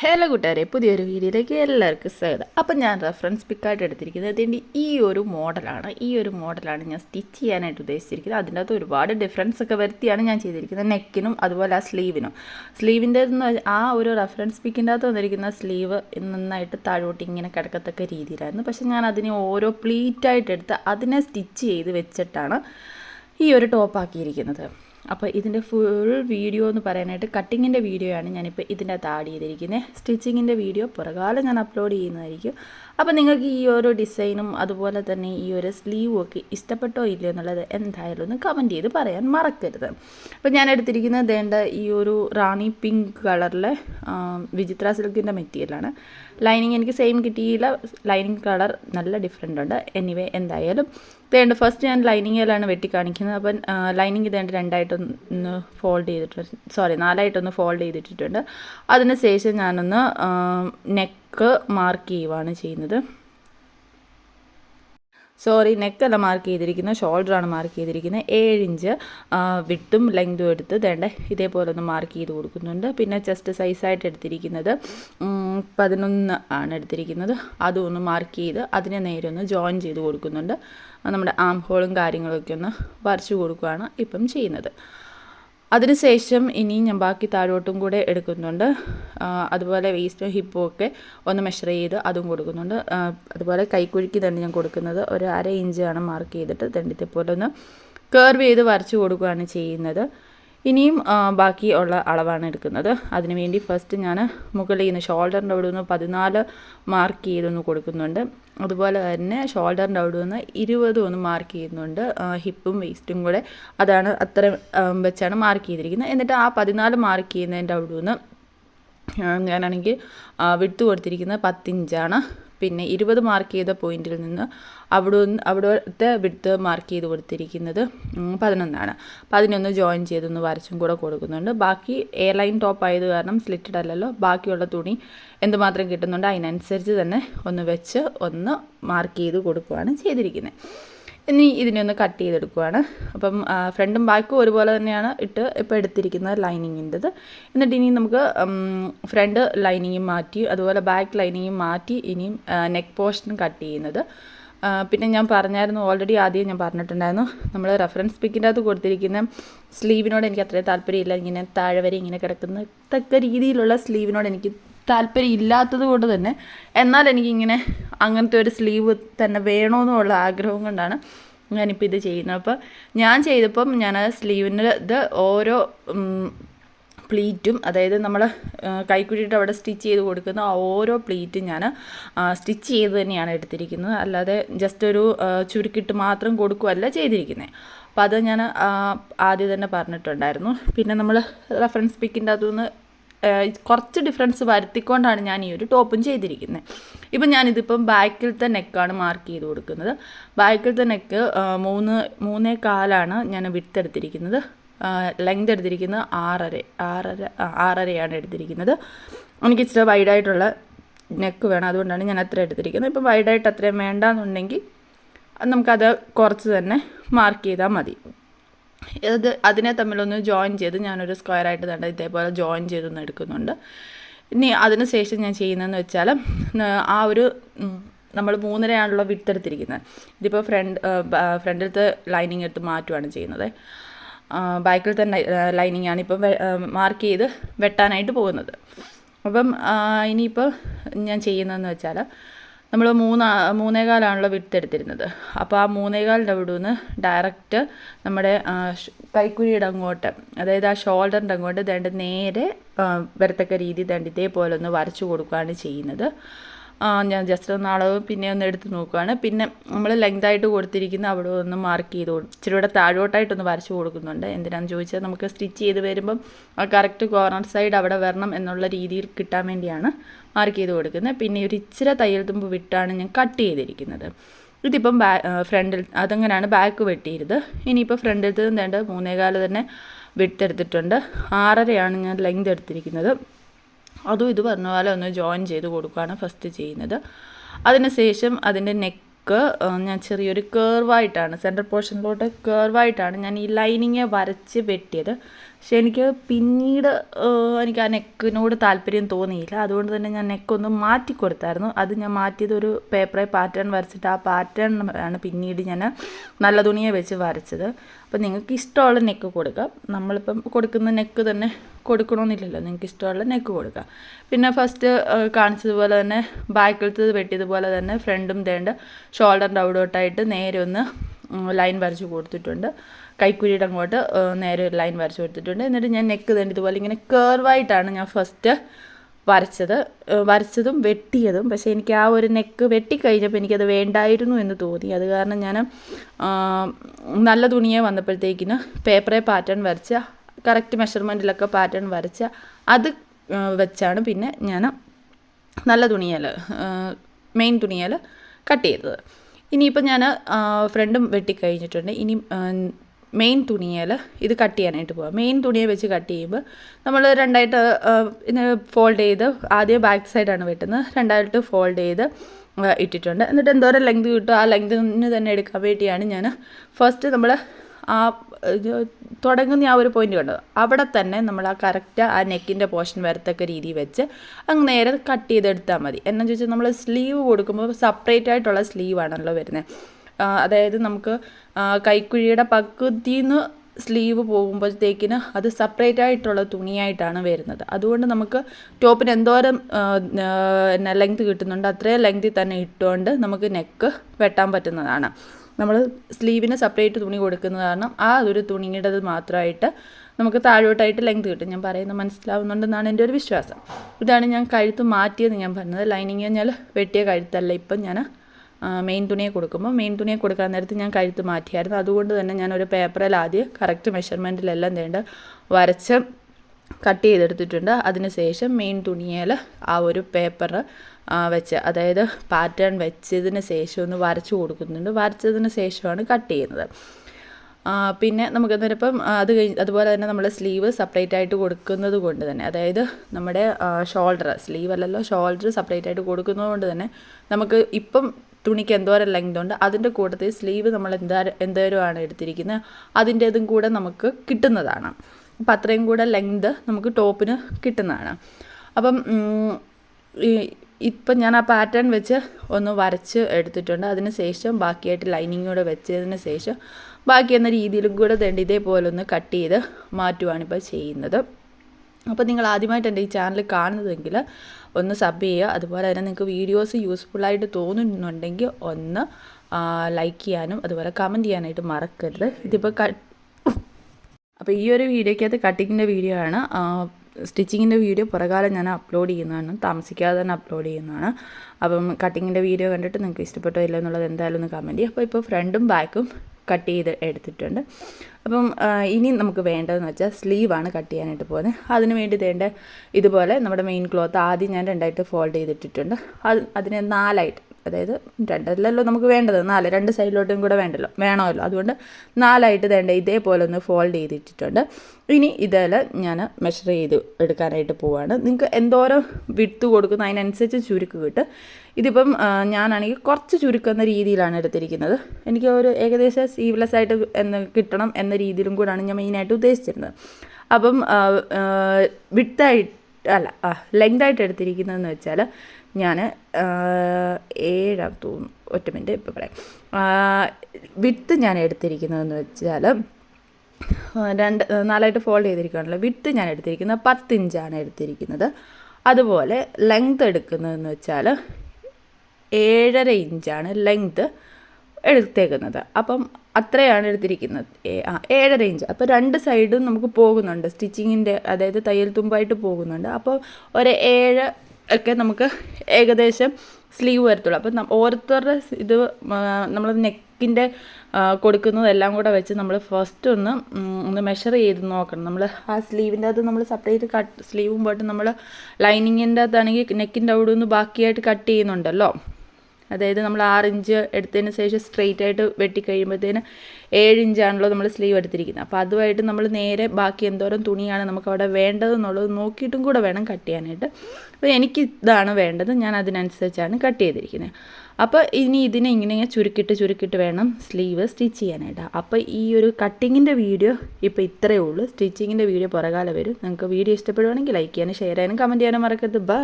Hello കൂട്ടുകാരെ പുതിയൊരു വീഡിയോയിലേക്ക് എല്ലാവർക്കും സ്വാഗതം. അപ്പം ഞാൻ റെഫറൻസ് പിക്കായിട്ട് എടുത്തിരിക്കുന്നത് അതിന്റെ ഈ ഒരു മോഡലാണ്. ഈ ഒരു മോഡലാണ് ഞാൻ സ്റ്റിച്ച് ചെയ്യാനായിട്ട് ഉദ്ദേശിച്ചിരിക്കുന്നത്. അതിന്റെ അകത്ത് ഒരുപാട് ഡിഫറൻസ് ഒക്കെ വരുത്തിയാണ് ഞാൻ ചെയ്തിരിക്കുന്നത്. നെക്കിനും അതുപോലെ ആ സ്ലീവിനും സ്ലീവിന്റെ ആ ഒരു റെഫറൻസ് പിക്കിന്റെ അകത്ത് വന്നിരിക്കുന്ന സ്ലീവ് നന്നായിട്ട് താഴോട്ട് ഇങ്ങനെ കിടക്കത്തക്ക രീതിയിലായിരുന്നു. പക്ഷെ ഞാൻ അതിനെ ഓരോ പ്ലീറ്റായിട്ട് എടുത്ത് അതിനെ സ്റ്റിച്ച് ചെയ്ത് വെച്ചിട്ടാണ് ഈ ഒരു ടോപ്പ് ആക്കിയിരിക്കുന്നത്. അപ്പോൾ ഇതിന്റെ ഫുൾ വീഡിയോ എന്ന് പറയാനായിട്ട് കട്ടിങ്ങിന്റെ വീഡിയോ ആണ് ഞാനിപ്പോൾ ഇതിന്റെ അകത്ത് ആഡ് ചെയ്തിരിക്കുന്നത് സ്റ്റിച്ചിങ്ങിന്റെ വീഡിയോ പുറകാലം ഞാൻ അപ്ലോഡ് ചെയ്യുന്നതായിരിക്കും. അപ്പോൾ നിങ്ങൾക്ക് ഈ ഓരോ ഡിസൈനും അതുപോലെ തന്നെ ഈ ഒരു സ്ലീവും ഒക്കെ ഇഷ്ടപ്പെട്ടോ ഇല്ലയോ എന്നുള്ളത് എന്തായാലും ഒന്ന് കമന്റ് ചെയ്ത് പറയാൻ മറക്കരുത്. അപ്പോൾ ഞാൻ എടുത്തിരിക്കുന്നത് വേണ്ട ഈ ഒരു റാണി പിങ്ക് കളറിലെ വിചിത്ര സിൽക്കിന്റെ മെറ്റീരിയലാണ് ലൈനിങ് എനിക്ക് സെയിം കിട്ടിയില്ല. ലൈനിങ് കളർ നല്ല ഡിഫറെന്റ് ഉണ്ട്. എനിവേ എന്തായാലും ഇതേണ്ട ഫസ്റ്റ് ഞാൻ ലൈനിങ്ങിലാണ് വെട്ടി കാണിക്കുന്നത് അപ്പം ലൈനിങ് ഇതേണ്ട രണ്ടായിട്ടൊന്ന് ഫോൾഡ് ചെയ്തിട്ടുണ്ട് സോറി നാലായിട്ടൊന്ന് ഫോൾഡ് ചെയ്തിട്ടിട്ടുണ്ട്. അതിന് ശേഷം ഞാനൊന്ന് നെക്ക് മാർക്ക് ചെയ്യുവാണ് ചെയ്യുന്നത്. സോറി നെക്കല്ല മാർക്ക് ചെയ്തിരിക്കുന്നത് ഷോൾഡറാണ് മാർക്ക് ചെയ്തിരിക്കുന്നത്. ഏഴ് ഇഞ്ച് വിട്ടും ലെങ്തും എടുത്ത് വേണ്ട ഇതേപോലെ ഒന്ന് മാർക്ക് ചെയ്ത് കൊടുക്കുന്നുണ്ട്. പിന്നെ ചെസ്റ്റ് സൈസായിട്ട് എടുത്തിരിക്കുന്നത് പതിനൊന്ന് ആണ് എടുത്തിരിക്കുന്നത്. അതും ഒന്ന് മാർക്ക് ചെയ്ത് അതിനെ നേരെ ഒന്ന് ജോയിൻ ചെയ്ത് കൊടുക്കുന്നുണ്ട്. നമ്മുടെ ആം ഹോളും കാര്യങ്ങളൊക്കെ ഒന്ന് വരച്ചു കൊടുക്കുകയാണ് ഇപ്പം ചെയ്യുന്നത്. അതിനുശേഷം ഇനി ഞാൻ ബാക്കി താഴോട്ടും കൂടെ എടുക്കുന്നുണ്ട്. അതുപോലെ വേസ്റ്റും ഹിപ്പും ഒക്കെ ഒന്ന് മെഷർ ചെയ്ത് അതും കൊടുക്കുന്നുണ്ട്. അതുപോലെ കൈക്കുഴിക്ക് തന്നെ ഞാൻ കൊടുക്കുന്നത് ഒരു അര ഇഞ്ചാണ് മാർക്ക് ചെയ്തിട്ട് തെണ്ടിത്തെ പോലെ ഒന്ന് കേർവ് ചെയ്ത് വരച്ച് കൊടുക്കുകയാണ് ചെയ്യുന്നത്. ഇനിയും ബാക്കിയുള്ള അളവാണ് എടുക്കുന്നത്. അതിനുവേണ്ടി ഫസ്റ്റ് ഞാൻ മുകളിൽ നിന്ന് ഷോൾഡറിന്റെ അവിടെ നിന്ന് പതിനാല് മാർക്ക് ചെയ്തൊന്ന് കൊടുക്കുന്നുണ്ട്. അതുപോലെ തന്നെ ഷോൾഡറിന്റെ അവിടെ നിന്ന് ഇരുപതും ഒന്ന് മാർക്ക് ചെയ്യുന്നുണ്ട്. ഹിപ്പും വേസ്റ്റും കൂടെ അതാണ് അത്ര വെച്ചാണ് മാർക്ക് ചെയ്തിരിക്കുന്നത്. എന്നിട്ട് ആ പതിനാല് മാർക്ക് ചെയ്യുന്നതിന്റെ അവിടെ നിന്ന് ഞാനാണെങ്കിൽ വിട്ട് കൊടുത്തിരിക്കുന്നത് പത്തിഞ്ചാണ്. പിന്നെ ഇരുപത് മാർക്ക് ചെയ്ത പോയിന്റിൽ നിന്ന് അവിടെ അവിടുത്തെ വിടുത്ത് മാർക്ക് ചെയ്ത് കൊടുത്തിരിക്കുന്നത് പതിനൊന്നാണ്. പതിനൊന്ന് ജോയിൻ ചെയ്തൊന്ന് വരച്ചും കൂടെ കൊടുക്കുന്നുണ്ട്. ബാക്കി എയർലൈൻ ടോപ്പ് ആയത് കാരണം സ്ലിറ്റഡ് അല്ലല്ലോ. ബാക്കിയുള്ള തുണി എന്തുമാത്രം കിട്ടുന്നുണ്ട് അതിനനുസരിച്ച് തന്നെ ഒന്ന് വെച്ച് ഒന്ന് മാർക്ക് ചെയ്ത് കൊടുക്കുകയാണ് ചെയ്തിരിക്കുന്നത് ഇനി ഇതിനെ ഒന്ന് കട്ട് ചെയ്തെടുക്കുവാണ്. അപ്പം ഫ്രണ്ടും ബാക്കും ഒരുപോലെ തന്നെയാണ് ഇട്ട് ഇപ്പോൾ എടുത്തിരിക്കുന്നത് ലൈനിങ്ങിന്റെത്. എന്നിട്ട് ഇനി നമുക്ക് ഫ്രണ്ട് ലൈനിങ്ങും മാറ്റി അതുപോലെ ബാക്ക് ലൈനിങ്ങും മാറ്റി ഇനിയും നെക്ക് പോർഷൻ കട്ട് ചെയ്യുന്നത്. പിന്നെ ഞാൻ പറഞ്ഞായിരുന്നു ഓൾറെഡി ആദ്യം ഞാൻ പറഞ്ഞിട്ടുണ്ടായിരുന്നു നമ്മൾ റെഫറൻസ് പിക്കിന്റെ അകത്ത് കൊടുത്തിരിക്കുന്ന സ്ലീവിനോട് എനിക്ക് അത്രയും താല്പര്യമില്ല. ഇങ്ങനെ താഴെ വരെ ഇങ്ങനെ കിടക്കുന്ന തക്ക രീതിയിലുള്ള സ്ലീവിനോട് എനിക്ക് താല്പര്യം ഇല്ലാത്തത് കൊണ്ട് തന്നെ എന്നാൽ എനിക്കിങ്ങനെ അങ്ങനത്തെ ഒരു സ്ലീവ് തന്നെ വേണമെന്നുള്ള ആഗ്രഹം കൊണ്ടാണ് ഞാനിപ്പോൾ ഇത് ചെയ്യുന്നത്. അപ്പോൾ ഞാൻ ചെയ്തപ്പം ഞാൻ ആ സ്ലീവിന്റെ ഇത് ഓരോ പ്ലീറ്റും അതായത് നമ്മൾ കൈക്കുഴിയിട്ട് അവിടെ സ്റ്റിച്ച് ചെയ്ത് കൊടുക്കുന്ന ഓരോ പ്ലീറ്റും ഞാൻ സ്റ്റിച്ച് ചെയ്ത് തന്നെയാണ് എടുത്തിരിക്കുന്നത്. അല്ലാതെ ജസ്റ്റ് ഒരു ചുരുക്കിട്ട് മാത്രം കൊടുക്കുകയല്ല ചെയ്തിരിക്കുന്നത് അപ്പോൾ അത് ഞാൻ ആദ്യം തന്നെ പറഞ്ഞിട്ടുണ്ടായിരുന്നു. പിന്നെ നമ്മൾ റെഫറൻസ് പിക്കിന്റെ അകത്തുനിന്ന് കുറച്ച് ഡിഫറൻസ് വരുത്തിക്കൊണ്ടാണ് ഞാൻ ഈ ഒരു ടോപ്പും ചെയ്തിരിക്കുന്നത് ഇപ്പം ഞാനിതിപ്പം ബാക്കിലത്തെ നെക്കാണ് മാർക്ക് ചെയ്ത് കൊടുക്കുന്നത്. ബാക്കിലത്തെ നെക്ക് മൂന്ന് മൂന്നേ കാലാണ് ഞാൻ വിട്ടെടുത്തിരിക്കുന്നത് ലെങ്ത് എടുത്തിരിക്കുന്നത് ആറര ആറര ആറരയാണ് എടുത്തിരിക്കുന്നത്. എനിക്ക് ഇച്ചിരി വൈഡായിട്ടുള്ള നെക്ക് വേണം. അതുകൊണ്ടാണ് ഞാൻ അത്ര എടുത്തിരിക്കുന്നത്. ഇപ്പം വൈഡായിട്ട് അത്രയും വേണ്ടാന്നുണ്ടെങ്കിൽ നമുക്കത് കുറച്ച് തന്നെ മാർക്ക് ചെയ്താൽ മതി. ഇത് അതിനെ തമ്മിലൊന്ന് ജോയിൻ ചെയ്ത് ഞാനൊരു സ്ക്വയർ ആയിട്ട് തന്നെ ഇതേപോലെ ജോയിൻ ചെയ്തൊന്ന് എടുക്കുന്നുണ്ട്. ഇനി അതിന് ശേഷം ഞാൻ ചെയ്യുന്നതെന്ന് വെച്ചാൽ ആ ഒരു നമ്മൾ മൂന്നരയാണല്ലോ വിട്ടെടുത്തിരിക്കുന്നത് ഇതിപ്പോൾ ഫ്രണ്ട് ഫ്രണ്ടിലത്തെ ലൈനിങ് എടുത്ത് മാറ്റുകയാണ് ചെയ്യുന്നത്. ബാക്കിലത്തെ ലൈനിങ് ആണ് ഇപ്പം മാർക്ക് ചെയ്ത് വെട്ടാനായിട്ട് പോകുന്നത്. അപ്പം ഇനിയിപ്പോൾ ഞാൻ ചെയ്യുന്നതെന്ന് വെച്ചാൽ നമ്മൾ മൂന്ന് മൂന്നേകാലാണല്ലോ വിട്ടെടുത്തിരുന്നത്. അപ്പോൾ ആ മൂന്നേകാലിന്റെ അവിടെ നിന്ന് ഡയറക്റ്റ് നമ്മുടെ കൈക്കുഴിയുടെ അങ്ങോട്ട് അതായത് ആ ഷോൾഡറിന്റെ അങ്ങോട്ട് ദണ്ട് നേരെ വരത്തക്ക രീതി ദണ്ട് ഇതേപോലെ ഒന്ന് വരച്ചു കൊടുക്കുകയാണ് ചെയ്യുന്നത്. ഞാൻ ജസ്റ്റ് ഒന്ന് അളവ് പിന്നെ ഒന്ന് എടുത്ത് നോക്കുകയാണ് പിന്നെ നമ്മൾ ലെങ്തായിട്ട് കൊടുത്തിരിക്കുന്ന അവിടെ ഒന്ന് മാർക്ക് ചെയ്ത് കൊടുക്കും ഇച്ചിരി കൂടെ താഴോട്ടായിട്ടൊന്ന് വരച്ച് കൊടുക്കുന്നുണ്ട്. എന്തിനാണെന്ന് ചോദിച്ചാൽ നമുക്ക് സ്റ്റിച്ച് ചെയ്ത് വരുമ്പം കറക്റ്റ് കോർണർ സൈഡ് അവിടെ വരണം എന്നുള്ള രീതിയിൽ കിട്ടാൻ വേണ്ടിയാണ് മാർക്ക് ചെയ്ത് കൊടുക്കുന്നത്. പിന്നെ ഒരു ഇച്ചിരി തയ്യൽ തുമ്പ് വിട്ടാണ് ഞാൻ കട്ട് ചെയ്തിരിക്കുന്നത്. ഇതിപ്പം ബാ ഫ്രണ്ടിൽ അതങ്ങനെയാണ് ബാക്ക് വെട്ടിയിരുത് ഇനിയിപ്പോൾ ഫ്രണ്ടിലത്തെ വേണ്ട മൂന്നേകാൽ തന്നെ വിട്ടെടുത്തിട്ടുണ്ട് ആറരയാണ് ഞാൻ ലെങ്ത് എടുത്തിരിക്കുന്നത്. അതും ഇത് പറഞ്ഞ പോലെ ഒന്ന് ജോയിൻ ചെയ്ത് കൊടുക്കുകയാണ് ഫസ്റ്റ് ചെയ്യുന്നത്. അതിനുശേഷം അതിന്റെ നെക്ക് ഞാൻ ചെറിയൊരു കേർവായിട്ടാണ് സെന്റർ പോർഷനിലോട്ട് കേർവായിട്ടാണ് ഞാൻ ഈ ലൈനിങ് വരച്ച് വെട്ടിയത്. പക്ഷെ എനിക്ക് പിന്നീട് എനിക്ക് ആ നെക്കിനോട് താല്പര്യം തോന്നിയില്ല. അതുകൊണ്ട് തന്നെ ഞാൻ നെക്കൊന്ന് മാറ്റി കൊടുത്തായിരുന്നു. അത് ഞാൻ മാറ്റിയത് ഒരു പേപ്പറെ പാറ്റേൺ വരച്ചിട്ട് ആ പാറ്റേൺ ആണ് പിന്നീട് ഞാൻ നല്ല തുണിയെ വെച്ച് വരച്ചത്. അപ്പം നിങ്ങൾക്ക് ഇഷ്ടമുള്ള നെക്ക് കൊടുക്കാം. നമ്മളിപ്പം കൊടുക്കുന്ന നെക്ക് തന്നെ കൊടുക്കണമെന്നില്ലല്ലോ നിങ്ങൾക്ക് ഇഷ്ടമുള്ള നെക്ക് കൊടുക്കുക പിന്നെ ഫസ്റ്റ് കാണിച്ചതുപോലെ തന്നെ ബാക്കിലത്തത് വെട്ടിയതുപോലെ തന്നെ ഫ്രണ്ടും തേണ്ട ഷോൾഡറിന്റെ അവിടോട്ടായിട്ട് നേരെ ഒന്ന് ലൈൻ വരച്ച് കൊടുത്തിട്ടുണ്ട്. കൈക്കുരിയുടെ അങ്ങോട്ട് നേരെ ഒരു ലൈൻ വരച്ച് കൊടുത്തിട്ടുണ്ട്. എന്നിട്ട് ഞാൻ നെക്ക് തേണ്ട ഇതുപോലെ ഇങ്ങനെ കേർവായിട്ടാണ് ഞാൻ ഫസ്റ്റ് വരച്ചത്. വരച്ചതും വെട്ടിയതും. പക്ഷേ എനിക്ക് ആ ഒരു നെക്ക് വെട്ടിക്കഴിഞ്ഞപ്പോൾ എനിക്കത് വേണ്ടായിരുന്നു എന്ന് തോന്നി. അത് കാരണം ഞാൻ നല്ല തുണിയെ വന്നപ്പോഴത്തേക്കിന് പേപ്പറെ പാറ്റേൺ വരച്ച കറക്റ്റ് മെഷർമെന്റിലൊക്കെ പാറ്റേൺ വരച്ച അത് വെച്ചാണ് പിന്നെ ഞാൻ നല്ല തുണിയാൽ മെയിൻ തുണിയാൽ കട്ട് ചെയ്തത്. ഇനിയിപ്പോൾ ഞാൻ ഫ്രണ്ടും വെട്ടിക്കഴിഞ്ഞിട്ടുണ്ട്. ഇനി മെയിൻ തുണിയാൽ ഇത് കട്ട് ചെയ്യാനായിട്ട് പോവാം. മെയിൻ തുണിയെ വെച്ച് കട്ട് ചെയ്യുമ്പോൾ നമ്മൾ രണ്ടായിട്ട് ഇന്ന് ഫോൾഡ് ചെയ്ത് ആദ്യം ബാക്ക് സൈഡാണ് വെട്ടുന്നത്. രണ്ടായിട്ട് ഫോൾഡ് ചെയ്ത് ഇട്ടിട്ടുണ്ട്. എന്നിട്ട് എന്തോരം ലെങ്ത് കിട്ടും? ആ ലെങ്തിന് തന്നെ എടുക്കാൻ വേണ്ടിയാണ് ഞാൻ ഫസ്റ്റ് നമ്മൾ ആ തുടങ്ങുന്ന ആ ഒരു പോയിന്റ് കണ്ടത് അവിടെ തന്നെ നമ്മൾ ആ കറക്റ്റ് ആ നെക്കിന്റെ പോർഷൻ വരത്തക്ക രീതി വെച്ച് അങ്ങ് നേരെ കട്ട് ചെയ്തെടുത്താൽ മതി. എന്നു ചോദിച്ചാൽ നമ്മൾ സ്ലീവ് കൊടുക്കുമ്പോൾ സെപ്പറേറ്റ് ആയിട്ടുള്ള സ്ലീവ് ആണല്ലോ വരുന്നത് അതായത് നമുക്ക് കൈക്കുഴിയുടെ പകുതിന്ന് സ്ലീവ് പോകുമ്പോഴത്തേക്കിന് അത് സെപ്പറേറ്റ് ആയിട്ടുള്ള തുണിയായിട്ടാണ് വരുന്നത്. അതുകൊണ്ട് നമുക്ക് ടോപ്പിന് എന്തോരം ലെങ്ത് കിട്ടുന്നുണ്ട് അത്രയും ലെങ്തിൽ തന്നെ ഇട്ടുകൊണ്ട് നമുക്ക് നെക്ക് വെട്ടാൻ പറ്റുന്നതാണ്. നമ്മൾ സ്ലീവിന് സെപ്പറേറ്റ് തുണി കൊടുക്കുന്നത് കാരണം ആ ഒരു തുണിയുടേത് മാത്രമായിട്ട് നമുക്ക് താഴോട്ടായിട്ട് ലെങ്ത് കിട്ടും. ഞാൻ പറയുന്നത് മനസ്സിലാവുന്നുണ്ടെന്നാണ് എന്റെ ഒരു വിശ്വാസം. ഇതാണ് ഞാൻ കഴുത്ത് മാറ്റിയത് ഞാൻ പറഞ്ഞത്. ലൈനിങ് ഞാൻ വെട്ടിയ കഴുത്തല്ല. ഇപ്പം ഞാൻ മെയിൻ തുണിയെ കൊടുക്കുമ്പോൾ മെയിൻ തുണിയെ കൊടുക്കാൻ നേരത്ത് ഞാൻ കഴുത്ത് മാറ്റിയായിരുന്നു. അതുകൊണ്ട് തന്നെ ഞാൻ ഒരു പേപ്പറിൽ ആദ്യം കറക്റ്റ് മെഷർമെന്റിലെല്ലാം വേണ്ട വരച്ച് കട്ട് ചെയ്തെടുത്തിട്ടുണ്ട്. അതിന് ശേഷം മെയിൻ തുണിയിൽ ആ ഒരു പേപ്പർ വെച്ച് അതായത് പാറ്റേൺ വെച്ചതിന് ശേഷം ഒന്ന് വരച്ചു കൊടുക്കുന്നുണ്ട്. വരച്ചതിന് ശേഷമാണ് കട്ട് ചെയ്യുന്നത്. പിന്നെ നമുക്ക് അന്നേരപ്പം അത് കഴിഞ്ഞ് അതുപോലെ തന്നെ നമ്മൾ സ്ലീവ് സെപ്പറേറ്റ് ആയിട്ട് കൊടുക്കുന്നത് കൊണ്ട് തന്നെ അതായത് നമ്മുടെ ഷോൾഡർ സ്ലീവ് അല്ലല്ലോ ഷോൾഡർ സെപ്പറേറ്റ് ആയിട്ട് കൊടുക്കുന്നത് കൊണ്ട് തന്നെ നമുക്ക് ഇപ്പം തുണിക്ക് എന്തോരം ലെങ്ത് ഉണ്ട് അതിന്റെ കൂട്ടത്തിൽ സ്ലീവ് നമ്മൾ എന്താ എന്തോരമാണ് എടുത്തിരിക്കുന്നത് അതിന്റേതും കൂടെ നമുക്ക് കിട്ടുന്നതാണ്. അപ്പം അത്രയും കൂടെ ലെങ്ത് നമുക്ക് ടോപ്പിന് കിട്ടുന്നതാണ്. അപ്പം ഇപ്പം ഞാൻ ആ പാറ്റേൺ വെച്ച് ഒന്ന് വരച്ച് എടുത്തിട്ടുണ്ട്. അതിന് ശേഷം ബാക്കിയായിട്ട് ലൈനിങ് കൂടെ വെച്ചതിന് ശേഷം ബാക്കി എന്ന രീതിയിലും കൂടെ തേണ്ടി ഇതേപോലെ ഒന്ന് കട്ട് ചെയ്ത് മാറ്റുവാണ് ഇപ്പോൾ ചെയ്യുന്നത്. അപ്പോൾ നിങ്ങൾ ആദ്യമായിട്ട് എന്റെ ഈ ചാനൽ കാണുന്നതെങ്കിൽ ഒന്ന് സബ് ചെയ്യുക. അതുപോലെ തന്നെ നിങ്ങൾക്ക് വീഡിയോസ് യൂസ്ഫുള്ളായിട്ട് തോന്നുന്നുണ്ടെങ്കിൽ ഒന്ന് ലൈക്ക് ചെയ്യാനും അതുപോലെ കമന്റ് ചെയ്യാനായിട്ട് മറക്കരുത്. ഇതിപ്പോൾ അപ്പോൾ ഈ ഒരു വീഡിയോയ്ക്കകത്ത് കട്ടിങ്ങിന്റെ വീഡിയോ ആണ്. സ്റ്റിച്ചിങ്ങിന്റെ വീഡിയോ പുറകാലം ഞാൻ അപ്ലോഡ് ചെയ്യുന്നതാണ്. താമസിക്കാതെ തന്നെ അപ്ലോഡ് ചെയ്യുന്നതാണ്. അപ്പം കട്ടിങ്ങിന്റെ വീഡിയോ കണ്ടിട്ട് നിങ്ങൾക്ക് ഇഷ്ടപ്പെട്ടോ ഇല്ല എന്നുള്ളത് എന്തായാലും ഒന്ന് കമന്റ് ചെയ്യുക. അപ്പോൾ ഇപ്പോൾ ഫ്രണ്ടും ബാക്കും കട്ട് ചെയ്ത് എടുത്തിട്ടുണ്ട്. അപ്പം ഇനി നമുക്ക് വേണ്ടതെന്ന് വെച്ചാൽ സ്ലീവാണ് കട്ട് ചെയ്യാനായിട്ട് പോകുന്നത്. അതിന് വേണ്ടി വേണ്ട ഇതുപോലെ നമ്മുടെ മെയിൻ ക്ലോത്ത് ആദ്യം ഞാൻ രണ്ടായിട്ട് ഫോൾഡ് ചെയ്തിട്ടിട്ടുണ്ട്. അത് അതിനെ നാലായിട്ട് അതായത് രണ്ടല്ലല്ലോ നമുക്ക് വേണ്ടത്. നാല് രണ്ട് സൈഡിലോട്ടും കൂടെ വേണ്ടല്ലോ. വേണമല്ലോ. അതുകൊണ്ട് നാലായിട്ട് വേണ്ട ഇതേപോലെ ഒന്ന് ഫോൾഡ് ചെയ്തിട്ടിട്ടുണ്ട്. ഇനി ഇതിൽ ഞാൻ മെഷർ ചെയ്ത് എടുക്കാനായിട്ട് പോവാണ്. നിങ്ങൾക്ക് എന്തോരം വിട്ട് കൊടുക്കുന്നു അതിനനുസരിച്ച് ചുരുക്ക് കിട്ടും. ഇതിപ്പം ഞാനാണെങ്കിൽ കുറച്ച് ചുരുക്കുന്ന രീതിയിലാണ് എടുത്തിരിക്കുന്നത്. എനിക്ക് ഒരു ഏകദേശം സീവ്ലെസ് ആയിട്ട് എന്ന് കിട്ടണം എന്ന രീതിയിലും കൂടാണ് ഞാൻ മെയിനായിട്ട് ഉദ്ദേശിച്ചിരുന്നത്. അപ്പം വിട്ടായിട്ട് അല്ല ആ ലെങ്തായിട്ട് എടുത്തിരിക്കുന്നതെന്ന് വെച്ചാൽ ഞാൻ ഏഴാം തോന്നുന്നു ഒറ്റ മിനിറ്റ് ഇപ്പോൾ പറയാം. വിട്ട് ഞാൻ എടുത്തിരിക്കുന്നതെന്ന് വെച്ചാൽ രണ്ട് നാലായിട്ട് ഫോൾഡ് ചെയ്തിരിക്കുകയാണല്ലോ വിട്ട് ഞാൻ എടുത്തിരിക്കുന്നത് പത്ത് ഇഞ്ചാണ് എടുത്തിരിക്കുന്നത്. അതുപോലെ ലെങ്ത് എടുക്കുന്നതെന്ന് വെച്ചാൽ ഏഴര ഇഞ്ചാണ് ലെങ്ത് എടുത്തേക്കുന്നത്. അപ്പം അത്രയാണ് എടുത്തിരിക്കുന്നത്. ആ ഏഴര ഇഞ്ച്. അപ്പോൾ രണ്ട് സൈഡും നമുക്ക് പോകുന്നുണ്ട്. സ്റ്റിച്ചിങ്ങിന്റെ അതായത് തയ്യൽ തുമ്പായിട്ട് പോകുന്നുണ്ട്. അപ്പോൾ ഒരു ഏഴ് ഒക്കെ നമുക്ക് ഏകദേശം സ്ലീവ് വരത്തുള്ളൂ. അപ്പം നം- ഓരോരുത്തരുടെ ഇത് നമ്മൾ നെക്കിന്റെ കൊടുക്കുന്നതെല്ലാം കൂടെ വെച്ച് നമ്മൾ ഫസ്റ്റ് ഒന്ന് ഒന്ന് മെഷർ ചെയ്ത് നോക്കണം. നമ്മൾ ആ സ്ലീവിന്റെ അത് നമ്മൾ സെപ്പറേറ്റ് കട്ട് സ്ലീവും പോയിട്ട് നമ്മൾ ലൈനിങ്ങിന്റെ അകത്താണെങ്കിൽ നെക്കിന്റെ അവിടെ നിന്ന് ബാക്കിയായിട്ട് കട്ട് ചെയ്യുന്നുണ്ടല്ലോ. അതായത് നമ്മൾ ആറ് ഇഞ്ച് എടുത്തതിന് ശേഷം സ്ട്രെയിറ്റ് ആയിട്ട് വെട്ടി കഴിയുമ്പോഴത്തേന് ഏഴ് ഇഞ്ചാണല്ലോ നമ്മൾ സ്ലീവ് എടുത്തിരിക്കുന്നത്. അപ്പോൾ അതുമായിട്ട് നമ്മൾ നേരെ ബാക്കി എന്തോരം തുണിയാണ് നമുക്ക് അവിടെ വേണ്ടതെന്നുള്ളത് നോക്കിയിട്ടും കൂടെ വേണം കട്ട് ചെയ്യാനായിട്ട്. അപ്പോൾ എനിക്ക് ഇതാണ് വേണ്ടത്. ഞാൻ അതിനനുസരിച്ചാണ് കട്ട് ചെയ്തിരിക്കുന്നത്. അപ്പോൾ ഇനി ഇതിനെ ഇങ്ങനെ ചുരുക്കിട്ട് ചുരുക്കിട്ട് വേണം സ്ലീവ് സ്റ്റിച്ച് ചെയ്യാനായിട്ട്. അപ്പോൾ ഈ ഒരു കട്ടിങ്ങിന്റെ വീഡിയോ ഇപ്പോൾ ഇത്രയേ ഉള്ളൂ. സ്റ്റിച്ചിങ്ങിന്റെ വീഡിയോ പുറകാലം വരും. നിങ്ങൾക്ക് വീഡിയോ ഇഷ്ടപ്പെടുവാണെങ്കിൽ ലൈക്ക് ചെയ്യാനും ഷെയർ ചെയ്യാനും കമന്റ് ചെയ്യാനും മറക്കരുത്. ബൈ